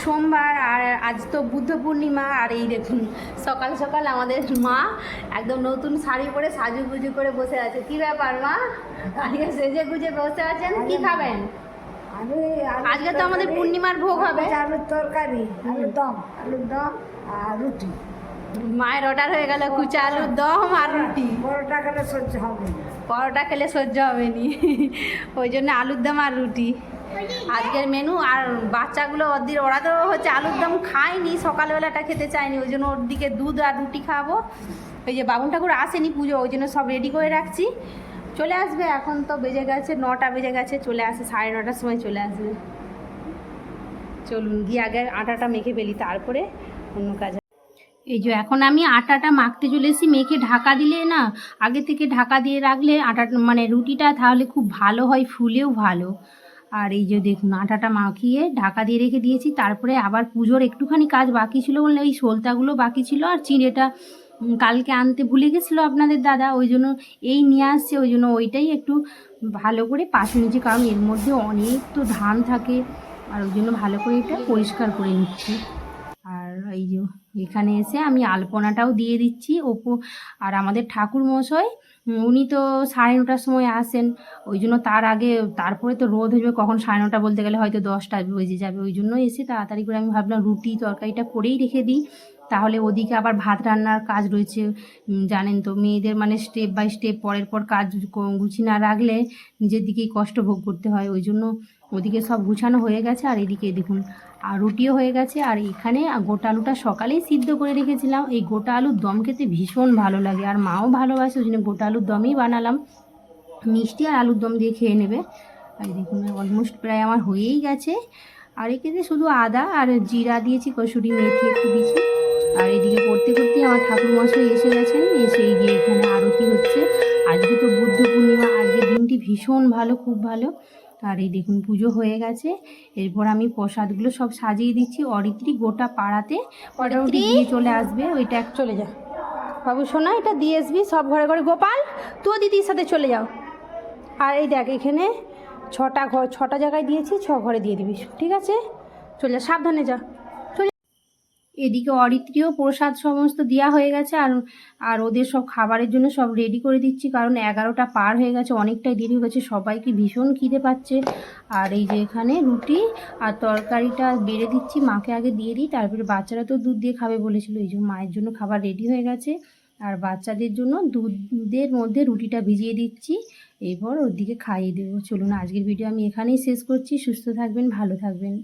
সোমবার আর আজ তো বুদ্ধ পূর্ণিমা আর এই দেখুন সকাল সকাল আমাদের মা একদম নতুন শাড়ি পরে সাজুগুজু করে বসে আছে। কি ব্যাপার মা? আজকে সেজে গুজে বসে আছেন কি খাবেন? আজকে তো আমাদের পূর্ণিমার ভোগ হবে। আলুর তরকারি আলুর দম আলুর দম। আর রুটি। মায়ের অর্ডার হয়ে গেল কুচা আলুর দম আর রুটি। পরোটা খেলে সহ্য হবে পরোটা খেলে সহ্য হবে নি। ওই জন্য আলুর দম আর রুটি। আজকের মেনু আর বাচ্চাগুলো ওদের, ওরা তো হচ্ছে আলুর দম খায়নি সকালবেলাটা খেতে চায়নি, ওই জন্য ওর দিকে দুধ আর রুটি খাব। ওই যে বাবুন ঠাকুর আসেনি পুজো, ওই জন্য সব রেডি করে রাখছি। চলে আসবে, এখন তো বেজে গেছে, নটা বেজে গেছে, চলে আসে, সাড়ে নটার সময় চলে আসবে। চলুন, গিয়ে আগে আটাটা মেখে ফেলি, তারপরে অন্য কাজ এই যে এখন আমি আটাটা মাখতে চলে এসেছি, মেখে ঢাকা দিলে না, আগে থেকে ঢাকা দিয়ে রাখলে আটা মানে রুটিটা তাহলে খুব ভালো হয়, ফুলেও ভালো। আর এই যে দেখুন, আটাটা মাখিয়ে ঢাকা দিয়ে রেখে দিয়েছি, তারপরে আবার পুজোর একটুখানি কাজ বাকি ছিল বললে ওই সোলতাগুলো বাকি ছিল, আর চিঁড়েটা কালকে আনতে ভুলে গেছিল আপনাদের দাদা, ওই জন্য এই নিয়ে আসছে, ওই জন্য ওইটাই একটু ভালো করে পাশে নিচ্ছি কারণ এর মধ্যে অনেক তো ধান থাকে, আর ওই জন্য ভালো করে এটা পরিষ্কার করে নিচ্ছি। এই যে এখানে এসে আমি আলপনাটাও দিয়ে দিচ্ছি। ওপো আর আমাদের ঠাকুর মশাই উনি তো সাড়ে নটার সময় আসেন, ওই জন্য তার আগে, তারপরে তো রোদ হয়ে কখন? সাড়ে নটা বলতে গেলে হয়তো দশটা বেজে যাবে, ওই জন্য এসে তাড়াতাড়ি করে আমি ভাবলাম রুটি তরকারিটা করেই রেখে দিই। তাহলে ওদিকে আবার ভাত রান্নার কাজ রয়েছে জানেন তো, মেয়েদের মানে স্টেপ বাই স্টেপ পরের পর কাজ গুছিয়ে না রাখলে নিজের দিকেই কষ্ট ভোগ করতে হয়, ওই জন্য ওদিকে সব গুছানো হয়ে গেছে, আর এদিকে দেখুন, আর রুটিও হয়ে গেছে, আর এখানে গোটা আলুটা সকালেই সিদ্ধ করে রেখেছিলাম, এই গোটা আলুর দম খেতে ভীষণ ভালো লাগে, আর মাও ভালোবাসে, ওই জন্য গোটা আলুর দমই বানালাম, মিষ্টি আর আলুর দম দিয়ে খেয়ে নেবে, আর দেখুন অলমোস্ট প্রায় আমার হয়েই গেছে, আর এখানে শুধু আদা আর জিরা দিয়েছি, কসুরি মেথি একটু দিয়েছি আর এদিকে করতে করতে আমার ঠাকুরমশাই এসে গেছেন এসে গিয়ে এখানে আরতি হচ্ছে। আজকে তো বুদ্ধ পূর্ণিমা আজকের দিনটি ভীষণ ভালো খুব ভালো। আর এই দেখুন পুজো হয়ে গেছে। এরপর আমি প্রসাদগুলো সব সাজিয়ে দিচ্ছি। অরিত্রী গোটা পাড়াতে মোটামুটি দিয়ে চলে আসবে। ওইটা এক চলে যা। বাবু সোনা এটা দিয়ে আসবি সব ঘরে ঘরে। গোপাল তুই দিদির সাথে চলে যাও। আর এই দেখ এখানে ছটা ঘর ছটা জায়গায় দিয়েছি ছ ঘরে দিয়ে দিবি। ঠিক আছে? চলে যা সাবধানে যা। এদিকে অরিত্রীয় প্রসাদ সমস্ত দেওয়া হয়ে গেছে আর আর ওদের সব খাবারের জন্য সব রেডি করে দিচ্ছি কারণ এগারোটা পার হয়ে গেছে, অনেকটাই দেরি হয়ে গেছে, সবাইকে ভীষণ খিদে পাচ্ছে। আর এই যে এখানে রুটি আর তরকারিটা বেড়ে দিচ্ছি, মাকে আগে দিয়ে দিই, তারপরে বাচ্চারা তো দুধ দিয়ে খাবে বলেছিল, এই জন্য মায়ের জন্য খাবার রেডি হয়ে গেছে। আর বাচ্চাদের জন্য দুধের মধ্যে রুটিটা ভিজিয়ে দিচ্ছি, এরপর ওর দিকে খাইয়ে দেবো। চলুন আজকের ভিডিও আমি এখানেই শেষ করছি, সুস্থ থাকবেন, ভালো থাকবেন।